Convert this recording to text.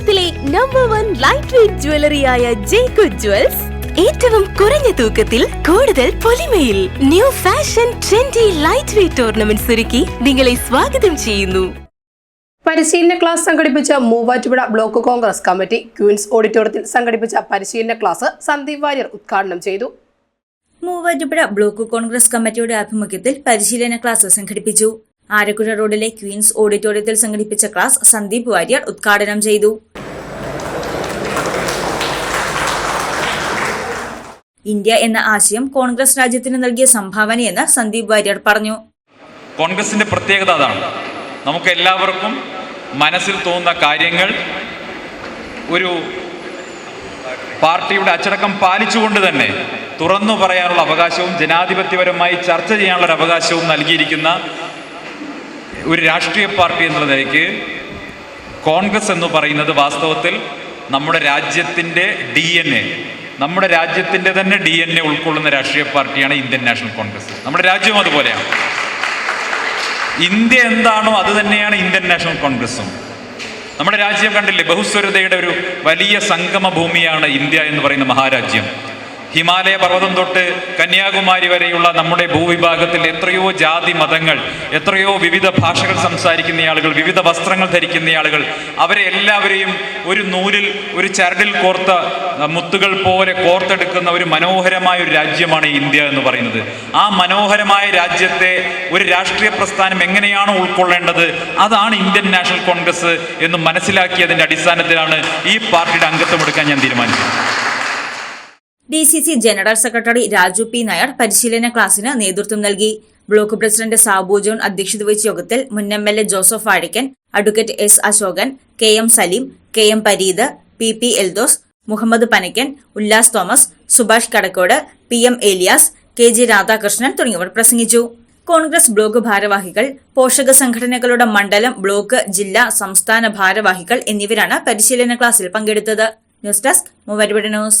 കേരളത്തിലെ number one light weight ജ്വല്ലറിയായ ജേക്കു jewels ഏറ്റവും കുറഞ്ഞ തൂക്കത്തിൽ കൂടുതൽ പൊലിമയിൽ new fashion trendy light weight ornaments ഒരുക്കി നിങ്ങളെ സ്വാഗതം ചെയ്യുന്നു. പരിശീലന ക്ലാസ് സംഘടിപ്പിച്ച Muvattupuzha block Congress committee Queens ഓഡിറ്റോറിയത്തിൽ സംഘടിപ്പിച്ച പരിശീലന ക്ലാസ് സന്ദീപ് വാര്യർ ഉദ്ഘാടനം ചെയ്തു. മൂവാറ്റുപുഴ ബ്ലോക്ക് കോൺഗ്രസ് കമ്മിറ്റിയുടെ ആഭിമുഖ്യത്തിൽ പരിശീലന ക്ലാസ് സംഘടിപ്പിച്ചു. ആരക്കുഴ റോഡിലെ ക്വീൻസ് ഓഡിറ്റോറിയത്തിൽ സംഘടിപ്പിച്ച ക്ലാസ് സന്ദീപ് വാര്യർ ഉദ്ഘാടനം ചെയ്തു. ഇന്ത്യ എന്ന ആശയം കോൺഗ്രസ് രാജ്യത്തിന് നൽകിയ സംഭാവനയെന്ന് സന്ദീപ് വാര്യർ പറഞ്ഞു. കോൺഗ്രസിന്റെ പ്രത്യേകത അതാണ്. നമുക്ക് എല്ലാവർക്കും മനസ്സിൽ തോന്നുന്ന കാര്യങ്ങൾ ഒരു പാർട്ടിയുടെ അച്ചടക്കം പാലിച്ചുകൊണ്ട് തന്നെ തുറന്നു പറയാനുള്ള അവകാശവും ജനാധിപത്യപരമായി ചർച്ച ചെയ്യാനുള്ള അവകാശവും നൽകിയിരിക്കുന്ന ഒരു രാഷ്ട്രീയ പാർട്ടി എന്നുള്ള നിലയ്ക്ക് കോൺഗ്രസ് എന്ന് പറയുന്നത് വാസ്തവത്തിൽ നമ്മുടെ രാജ്യത്തിന്റെ ഡി എൻ എ നമ്മുടെ രാജ്യത്തിന്റെ തന്നെ ഡി എൻ എ ഉൾക്കൊള്ളുന്ന രാഷ്ട്രീയ പാർട്ടിയാണ് ഇന്ത്യൻ നാഷണൽ കോൺഗ്രസ്. നമ്മുടെ രാജ്യം അതുപോലെയാണ്. ഇന്ത്യ എന്താണോ അത് തന്നെയാണ് ഇന്ത്യൻ നാഷണൽ കോൺഗ്രസും. നമ്മുടെ രാജ്യം കണ്ടില്ലേ ബഹുസ്വരതയുടെ ഒരു വലിയ സംഗമ ഭൂമിയാണ് ഇന്ത്യ എന്ന് പറയുന്ന മഹാരാജ്യം. ഹിമാലയ പർവതം തൊട്ട് കന്യാകുമാരി വരെയുള്ള നമ്മുടെ ഭൂവിഭാഗത്തിൽ എത്രയോ ജാതി മതങ്ങൾ എത്രയോ വിവിധ ഭാഷകൾ സംസാരിക്കുന്ന ആളുകൾ വിവിധ വസ്ത്രങ്ങൾ ധരിക്കുന്ന ആളുകൾ അവരെ എല്ലാവരെയും ഒരു നൂലിൽ ഒരു ചരടിൽ കോർത്ത മുത്തുകൾ പോലെ കോർത്തെടുക്കുന്ന ഒരു മനോഹരമായ ഒരു രാജ്യമാണ് ഇന്ത്യ എന്ന് പറയുന്നത്. ആ മനോഹരമായ രാജ്യത്തെ ഒരു രാഷ്ട്രീയ പ്രസ്ഥാനം എങ്ങനെയാണോ ഉൾക്കൊള്ളേണ്ടത് അതാണ് ഇന്ത്യൻ നാഷണൽ കോൺഗ്രസ് എന്ന് മനസ്സിലാക്കിയതിന്റെ അടിസ്ഥാനത്തിലാണ് ഈ പാർട്ടിയുടെ അംഗത്വം എടുക്കാൻ ഞാൻ തീരുമാനിച്ചത്. D C C general secretary Raju P Nair പരിശീലന ക്ലാസിന് നേതൃത്വം നൽകി. ബ്ലോക്ക് പ്രസിഡന്റ് സാബു ജോൺ അധ്യക്ഷത വഹിച്ച യോഗത്തിൽ മുൻ M L A Joseph Azhikkan advocate S Ashokan K M Saleem K M Pareed P P Eldhose Muhammad Panakkan Ullas Thomas Subhash Kadakkode P M Elias K J Radhakrishnan തുടങ്ങിയവർ പ്രസംഗിച്ചു. Congress block ഭാരവാഹികൾ പോഷക സംഘടനകളുടെ മണ്ഡലം ബ്ലോക്ക് ജില്ലാ സംസ്ഥാന ഭാരവാഹികൾ എന്നിവരാണ് പരിശീലന ക്ലാസ്സിൽ പങ്കെടുത്തത്. News desk Muvattupuzha news.